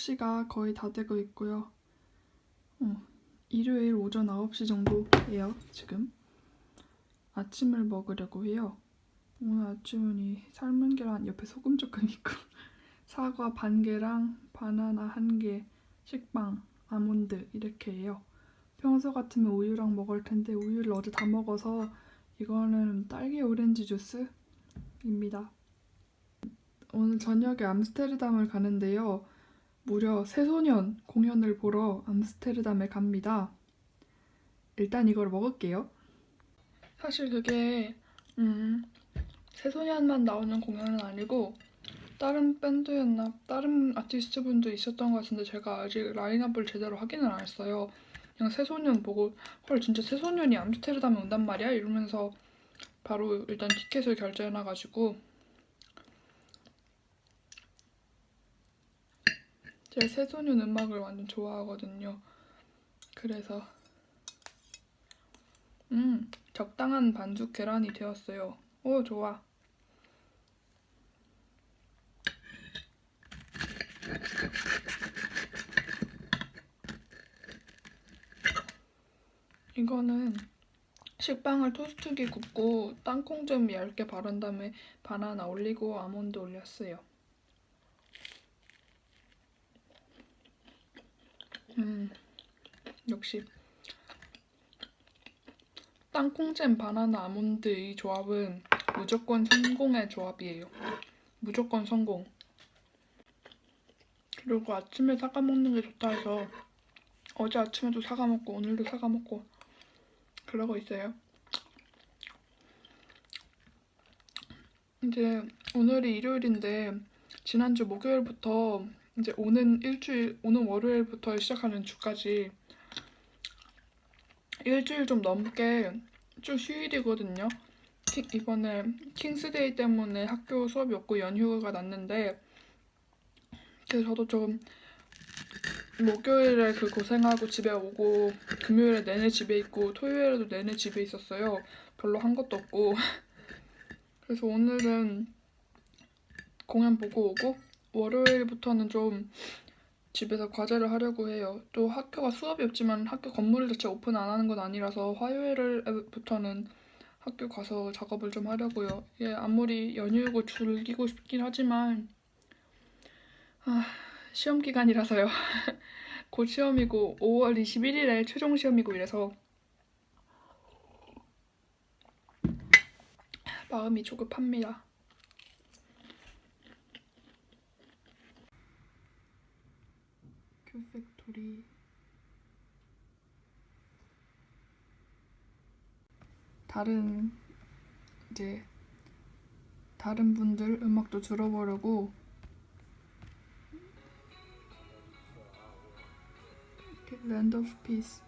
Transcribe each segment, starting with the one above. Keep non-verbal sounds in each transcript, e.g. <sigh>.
9시가 거의 다 되고 있고요. 어, 일요일 오전 9시 정도예요, 지금. 아침을 먹으려고 해요. 오늘 아침은 이 삶은 계란 옆에 소금 조금 있고 <laughs> 사과 반 개랑 바나나 한 개, 식빵, 아몬드 이렇게 해요. 평소 같으면 우유랑 먹을 텐데 우유를 어제 다 먹어서 이거는 딸기 오렌지 주스입니다. 오늘 저녁에 암스테르담을 가는데요. 무려 새소년 공연을 보러 암스테르담에 갑니다. 일단 이걸 먹을게요. 사실 그게 음, 새소년만 나오는 공연은 아니고 다른 밴드였나 다른 아티스트 분도 있었던 것 같은데 제가 아직 라인업을 제대로 확인을 안 했어요. 그냥 새소년 보고 헐 진짜 새소년이 암스테르담에 온단 말이야 이러면서 바로 일단 티켓을 결제해놔가지고 제가 새소년 음악을 완전 좋아하거든요. 그래서 음 적당한 반죽 계란이 되었어요. 오 좋아. 이거는 식빵을 토스트기 굽고 땅콩 좀 얇게 바른 다음에 바나나 올리고 아몬드 올렸어요. 음, 역시 땅콩잼 바나나 아몬드 이 조합은 무조건 성공의 조합이에요. 무조건 성공. 그리고 아침에 사과 먹는 게 좋다 해서 어제 아침에도 사과 먹고 오늘도 사과 먹고 그러고 있어요. 이제 오늘이 일요일인데 지난주 목요일부터 이제 오는 일주일 오는 월요일부터 시작하는 주까지 일주일 좀 넘게 쭉 휴일이거든요. 키- 이번에 킹스데이 때문에 학교 수업이 없고 연휴가 났는데 그래서 저도 좀 목요일에 그 고생하고 집에 오고 금요일에 내내 집에 있고 토요일에도 내내 집에 있었어요. 별로 한 것도 없고 <laughs> 그래서 오늘은 공연 보고 오고 월요일부터는 좀 집에서 과제를 하려고 해요. 또 학교가 수업이 없지만 학교 건물 자체 오픈 안 하는 건 아니라서 화요일부터는 학교 가서 작업을 좀 하려고요. 예, 아무리 연휴고 즐기고 싶긴 하지만 아, 시험 기간이라서요. <laughs> 곧 시험이고 5월 21일에 최종 시험이고 이래서 마음이 조급합니다. 큐팩토리 다른 이제 다른 분들 음악도 들어보려고 이렇게 랜드 오브 피스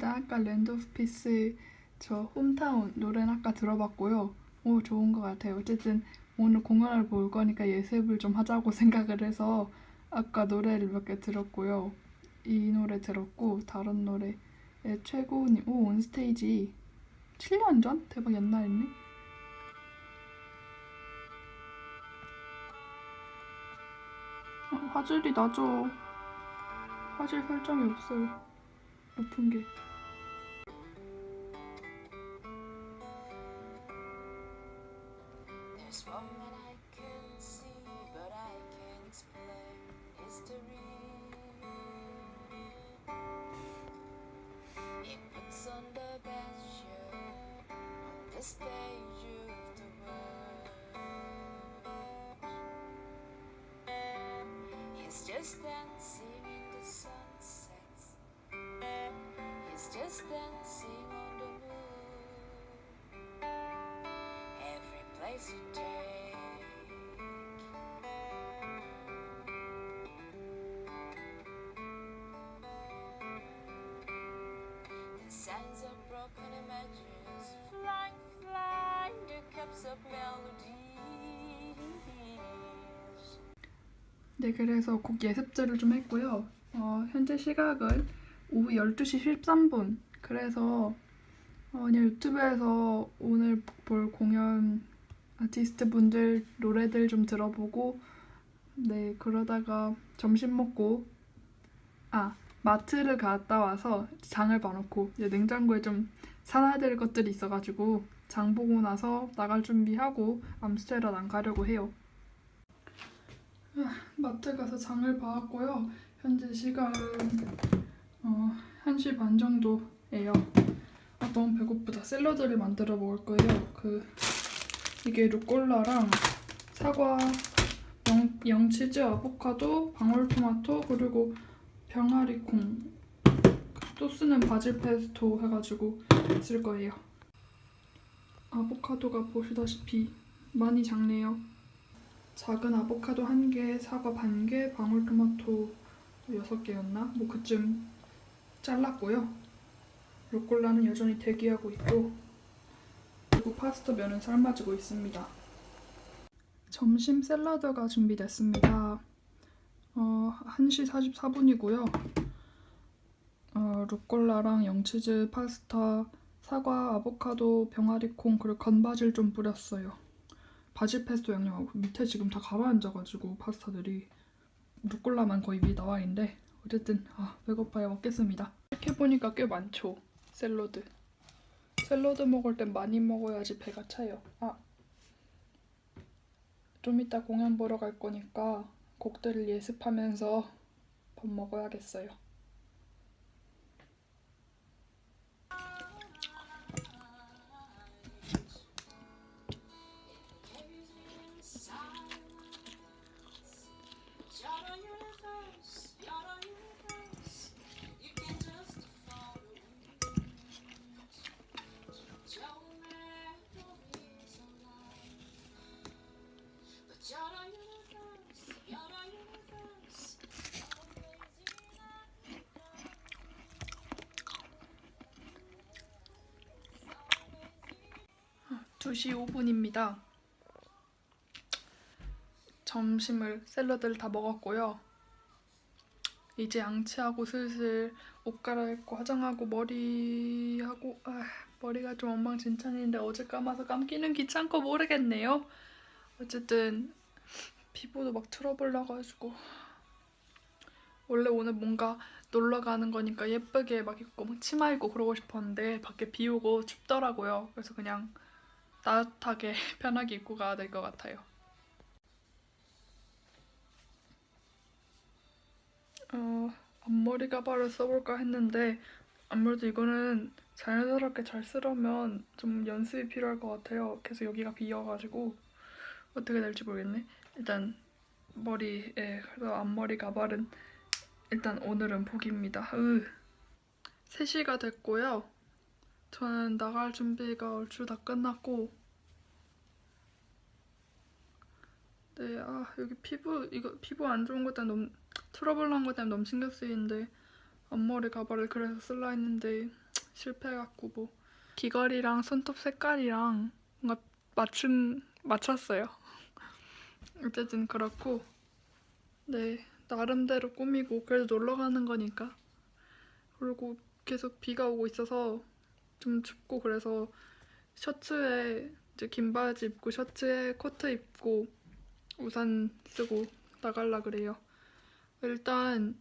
일단 아까 랜드 오브 피스 저 홈타운 노래는 아까 들어봤고요. 오 좋은 것 같아요. 어쨌든 오늘 공연을 볼 거니까 예습을 좀 하자고 <laughs> 생각을 해서 아까 노래를 몇 개 들었고요. 이 노래 들었고 다른 노래의 최고님 오 온스테이지 7년 전? 대박 옛날이네. 어, 화질이 낮아. 화질 설정이 없어요. 높은 게. Just dancing in the sunsets. just dancing on the moon. Every place you take. The sands of broken images flying, flying the cups of melodies. 네, 그래서 곡 예습들을 좀 했고요. 어, 현재 시각은 오후 12시 13분. 그래서 어, 유튜브에서 오늘 볼 공연 아티스트 분들 노래들 좀 들어보고 네, 그러다가 점심 먹고 아, 마트를 갔다 와서 장을 봐놓고 이제 냉장고에 좀 사놔야 될 것들이 있어가지고 장 보고 나서 나갈 준비하고 암스테르담 가려고 해요. 마트 가서 장을 봐왔고요. 현재 시간은 어, 1시 반 정도예요. 아, 너무 배고프다. 샐러드를 만들어 먹을 거예요. 그 이게 루꼴라랑 사과, 영, 영치즈, 아보카도, 방울토마토 그리고 병아리콩 소스는 바질 페스토 해가지고 쓸 거예요. 아보카도가 보시다시피 많이 작네요. 작은 아보카도 한 개, 사과 반 개, 방울토마토 여섯 개였나? 뭐 그쯤 잘랐고요. 루꼴라는 여전히 대기하고 있고 그리고 파스타 면은 삶아지고 있습니다. 점심 샐러드가 준비됐습니다. 어, 1시 44분이고요. 어, 루꼴라랑 영치즈, 파스타, 사과, 아보카도, 병아리콩 그리고 건바질 좀 뿌렸어요. 바질 페스토 양념하고 밑에 지금 다 가라앉아가지고 파스타들이 루꼴라만 거의 위에 나와 있는데 어쨌든 아 배고파요 먹겠습니다. 이렇게 보니까 꽤 많죠 샐러드. 샐러드 먹을 땐 많이 먹어야지 배가 차요. 아 좀 이따 공연 보러 갈 거니까 곡들을 예습하면서 밥 먹어야겠어요 2시 5분입니다. 점심을 샐러드를 다 먹었고요. 이제 양치하고 슬슬 옷 갈아입고 화장하고 머리하고 아, 머리가 좀 엉망진창인데 어제 감아서 감기는 귀찮고 모르겠네요. 어쨌든 피부도 막 트러블 나가지고 원래 오늘 뭔가 놀러 가는 거니까 예쁘게 막 입고 막 치마 입고 그러고 싶었는데 밖에 비 오고 춥더라고요. 그래서 그냥 따뜻하게 <laughs> 편하게 입고 가야 될 것 같아요. 어, 앞머리 가발을 써볼까 했는데 아무래도 이거는 자연스럽게 잘 쓰려면 좀 연습이 필요할 것 같아요. 계속 여기가 비어가지고 어떻게 될지 모르겠네. 일단 머리에 그래서 앞머리 가발은 일단 오늘은 복입니다. 으. 3시가 됐고요. 저는 나갈 준비가 얼추 다 끝났고 네, 아 여기 피부 이거 피부 안 좋은 것 때문에 너무 트러블 난 것 때문에 너무 신경 쓰이는데 앞머리 가발을 그래서 쓸라 했는데 실패해갖고 뭐 귀걸이랑 손톱 색깔이랑 뭔가 맞춘 맞췄어요. <laughs> 어쨌든 그렇고 네 나름대로 꾸미고 그래도 놀러 가는 거니까 그리고 계속 비가 오고 있어서 좀 춥고 그래서 셔츠에 이제 긴 바지 입고 셔츠에 코트 입고 우산 쓰고 나갈라 그래요. 일단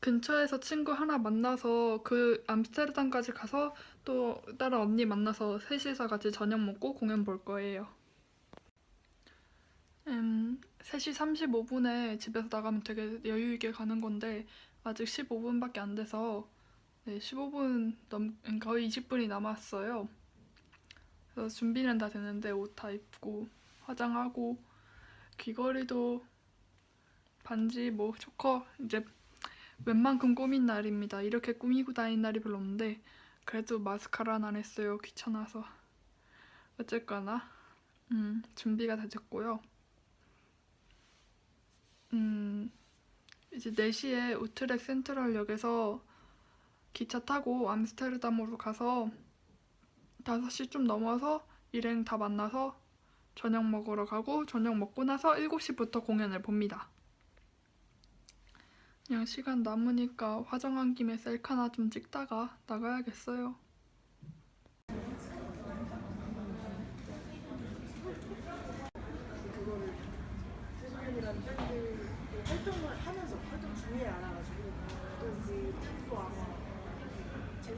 근처에서 친구 하나 만나서 그 암스테르담까지 가서 또 다른 언니 만나서 셋이서 같이 저녁 먹고 공연 볼 거예요. 음, 3시 35분에 집에서 나가면 되게 여유 있게 가는 건데 아직 15분밖에 안 돼서 네, 15분 넘 거의 20분이 남았어요. 그래서 준비는 다 됐는데 옷 다 입고 화장하고 귀걸이도 반지 뭐 초커 이제 웬만큼 꾸민 날입니다. 이렇게 꾸미고 다니는 날이 별로 없는데 그래도 마스카라는 안 했어요. 귀찮아서. 어쨌거나 음, 준비가 다 됐고요. 음, 이제 4시에 우트렉 센트럴역에서 기차 타고 암스테르담으로 가서 5시 좀 넘어서 일행 다 만나서 저녁 먹으러 가고 저녁 먹고 나서 7시부터 공연을 봅니다. 그냥 시간 남으니까 화장한 김에 셀카나 좀 찍다가 나가야겠어요. 활동을 하면서 활동 중에 알아가지고 또 이제 또 아마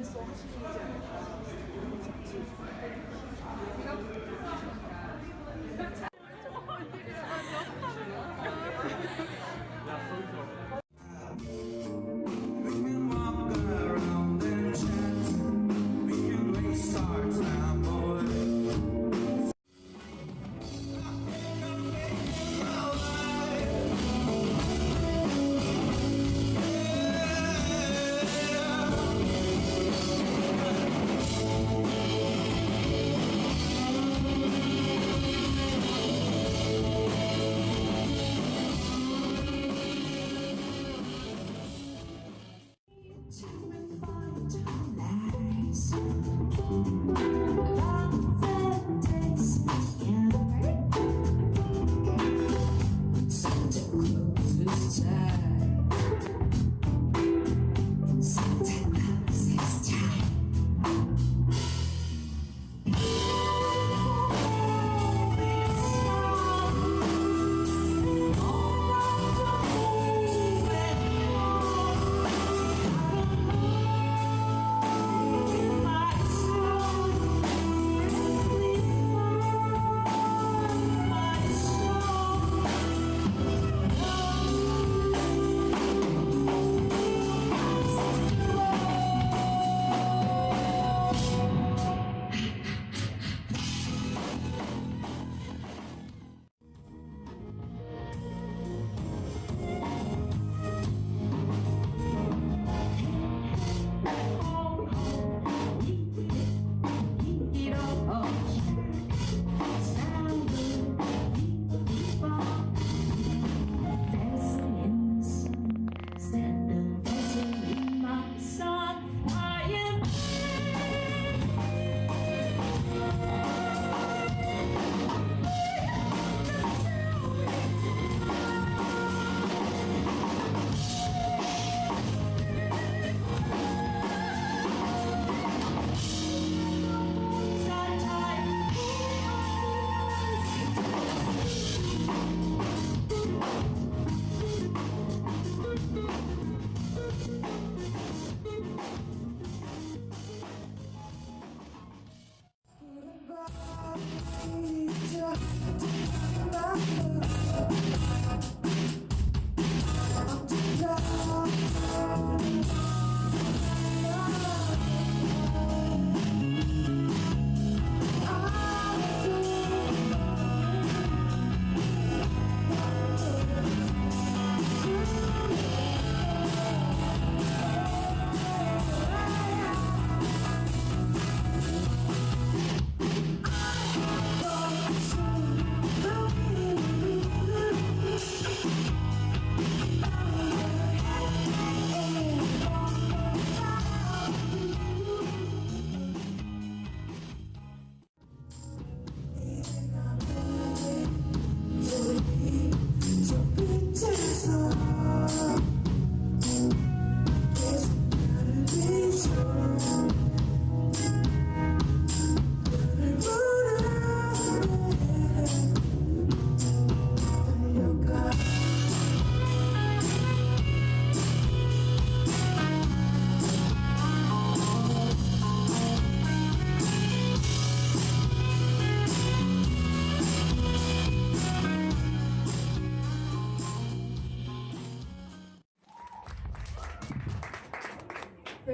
재밌어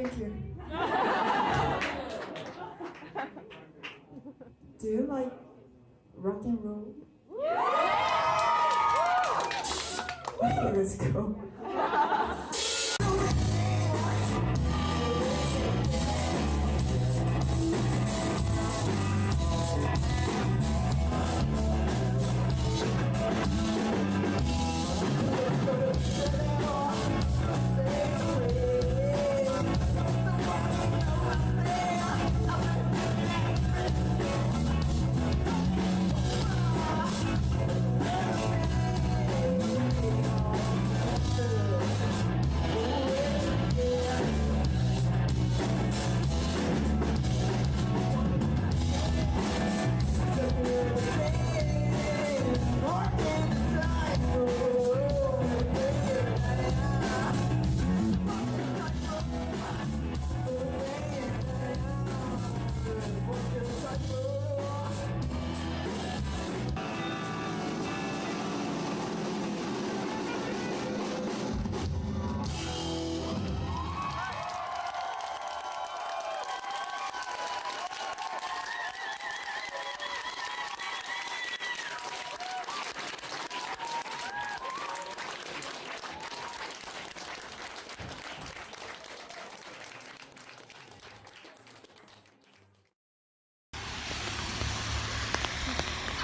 Thank you. Do you like rock and roll? Okay, let's go.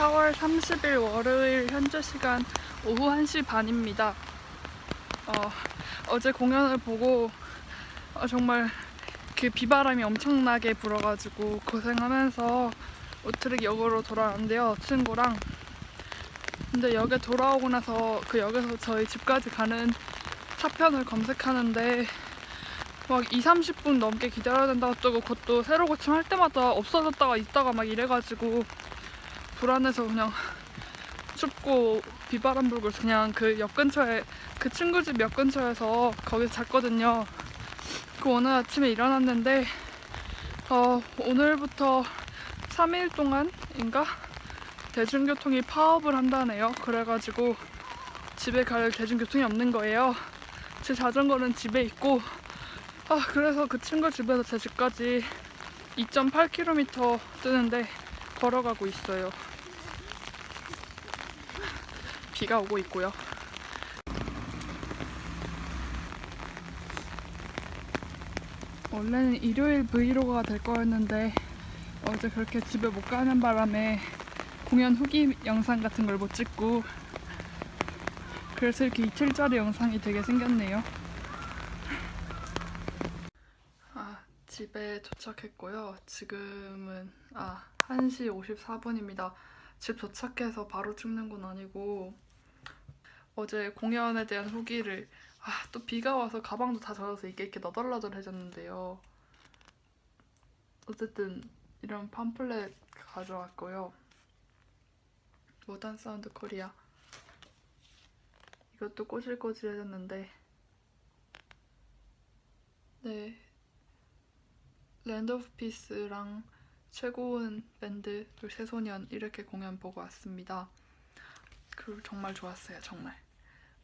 4월 30일 월요일 현재 시간 오후 1시 반입니다. 어, 어제 공연을 보고 어, 정말 그 비바람이 엄청나게 불어가지고 고생하면서 우트릭 역으로 돌아왔는데요. 친구랑. 근데 역에 돌아오고 나서 그 역에서 저희 집까지 가는 차편을 검색하는데 막 2, 30분 넘게 기다려야 된다고 뜨고 그것도 새로 고침할 때마다 없어졌다가 있다가 막 이래가지고 불안해서 그냥 춥고 비바람 불고 그냥 그역 근처에 그 친구 집역 근처에서 거기서 잤거든요. 그 오늘 아침에 일어났는데 어, 오늘부터 3일 동안인가 대중교통이 파업을 한다네요. 그래가지고 집에 갈 대중교통이 없는 거예요. 제 자전거는 집에 있고 아 그래서 그 친구 집에서 제 집까지 2.8km 뜨는데 걸어가고 있어요. 비가 오고 있고요. 원래는 일요일 브이로그가 될 거였는데 어제 그렇게 집에 못 가는 바람에 공연 후기 영상 같은 걸 못 찍고 그래서 이렇게 이틀짜리 영상이 되게 생겼네요. 아, 집에 도착했고요. 지금은 아, 1시 54분입니다. 집 도착해서 바로 찍는 건 아니고 어제 공연에 대한 후기를 아, 또 비가 와서 가방도 다 젖어서 이게 이렇게 너덜너덜해졌는데요. 어쨌든 이런 팜플렛 가져왔고요. 모던 사운드 코리아 이것도 꼬질꼬질해졌는데 네 랜드 오브 피스랑 최고운 밴드 새소년 이렇게 공연 보고 왔습니다. 그리고 정말 좋았어요 정말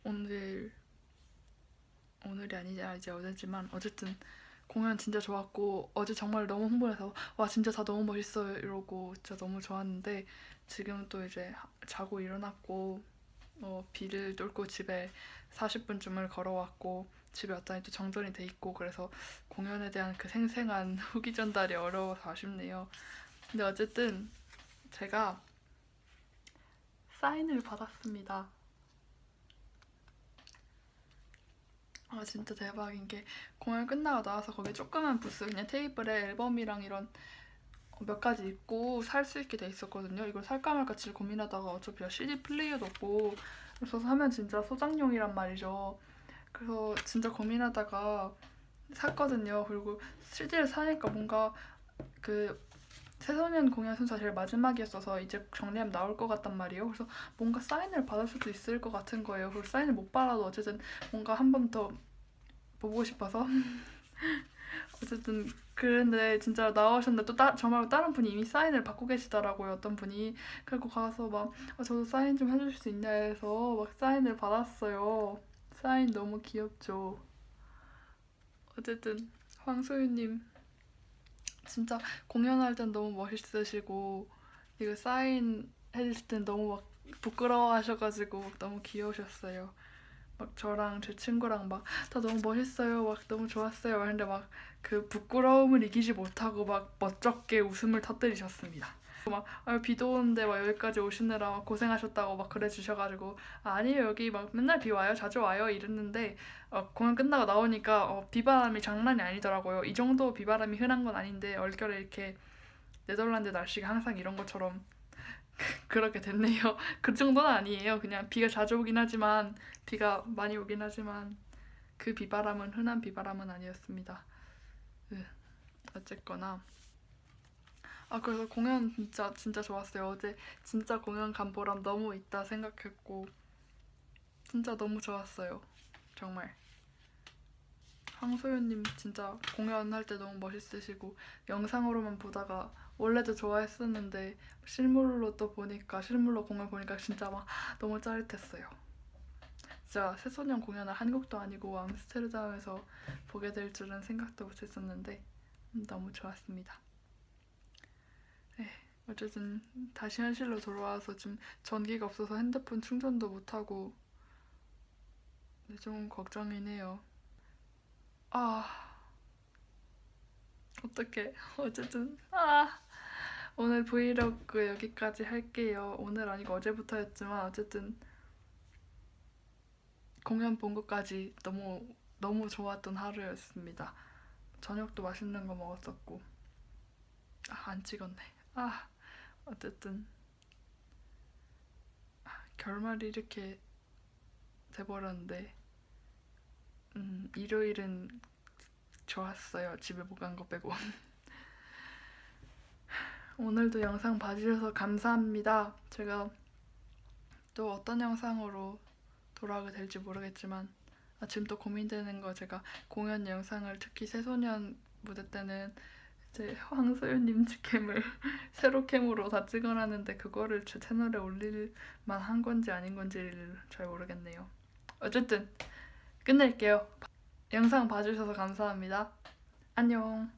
오늘 오늘이 아니자 이제 어제지만 어쨌든 공연 진짜 좋았고 어제 정말 너무 흥분해서 와 진짜 다 너무 멋있어요 이러고 진짜 너무 좋았는데 지금 또 이제 자고 일어났고 어, 비를 뚫고 집에 40분쯤을 걸어왔고 집에 왔더니 또 정전이 돼 있고 그래서 공연에 대한 그 생생한 <laughs> 후기 전달이 어려워서 아쉽네요. 근데 어쨌든 제가 사인을 받았습니다. 아 진짜 대박인 게 공연 끝나고 나와서 거기 조그만 부스 그냥 테이블에 앨범이랑 이런 몇 가지 입고 살 수 있게 돼 있었거든요. 이걸 살까 말까 진짜 고민하다가 어차피 CD 플레이어도 없고 그래서 사면 진짜 소장용이란 말이죠. 그래서 진짜 고민하다가 샀거든요. 그리고 CD를 사니까 뭔가 그 새소년 공연 순서 제일 마지막이었어서 이제 정리하면 나올 것 같단 말이에요. 그래서 뭔가 사인을 받을 수도 있을 것 같은 거예요. 그리고 사인을 못 받아도 어쨌든 뭔가 한 번 더 보고 싶어서 <laughs> 어쨌든 그런데 진짜 나오셨는데 또 따, 저 말고 다른 분이 이미 사인을 받고 계시더라고요. 어떤 분이 그리고 가서 막 어, 저도 사인 좀 해주실 수 있냐 해서 막 사인을 받았어요. 사인 너무 귀엽죠. 어쨌든 황소유님 진짜 공연할 땐 너무 멋있으시고 이거 사인 해주실 땐 너무 막 부끄러워하셔가지고 막 너무 귀여우셨어요. 막 저랑 제 친구랑 막 다 너무 멋있어요. 막 너무 좋았어요. 근데 막 그 부끄러움을 이기지 못하고 막 멋쩍게 웃음을 터뜨리셨습니다. 막 아, 비도 오는데 막 여기까지 오시느라 막 고생하셨다고 막 그래 주셔가지고 아, 아니에요 여기 막 맨날 비 와요 자주 와요 이랬는데 어, 공연 끝나고 나오니까 어, 비바람이 장난이 아니더라고요. 이 정도 비바람이 흔한 건 아닌데 얼결에 이렇게 네덜란드 날씨가 항상 이런 것처럼 <laughs> 그렇게 됐네요. <laughs> 그 정도는 아니에요. 그냥 비가 자주 오긴 하지만 비가 많이 오긴 하지만 그 비바람은 흔한 비바람은 아니었습니다. 으, 어쨌거나 아 그래서 공연 진짜 진짜 좋았어요. 어제 진짜 공연 간 보람 너무 있다 생각했고 진짜 너무 좋았어요. 정말. 황소연님 진짜 공연할 때 너무 멋있으시고 영상으로만 보다가 원래도 좋아했었는데 실물로 또 보니까 실물로 공연 보니까 진짜 막 너무 짜릿했어요. 진짜 새소년 공연을 한국도 아니고 암스테르담에서 보게 될 줄은 생각도 못했었는데 음, 너무 좋았습니다. 어쨌든 다시 현실로 돌아와서 좀 전기가 없어서 핸드폰 충전도 못하고 네, 좀 걱정이네요. 아 어떡해 <laughs> 어쨌든 아 오늘 브이로그 여기까지 할게요. 오늘 아니고 어제부터였지만 어쨌든 공연 본 것까지 너무 너무 좋았던 하루였습니다. 저녁도 맛있는 거 먹었었고 아, 안 찍었네. 아 어쨌든 아, 결말이 이렇게 돼버렸는데 음, 일요일은 좋았어요. 집에 못 간 거 빼고. <laughs> 오늘도 영상 봐주셔서 감사합니다. 제가 또 어떤 영상으로 돌아오게 될지 모르겠지만 아, 지금 또 고민되는 거 제가 공연 영상을 특히 새소년 무대 때는 이제 황소연님 캠을 <laughs> 새로 캠으로 다 찍어놨는데 그거를 제 채널에 올릴 만한 건지 아닌 건지를 잘 모르겠네요. 어쨌든 끝낼게요. 영상 봐주셔서 감사합니다. 안녕.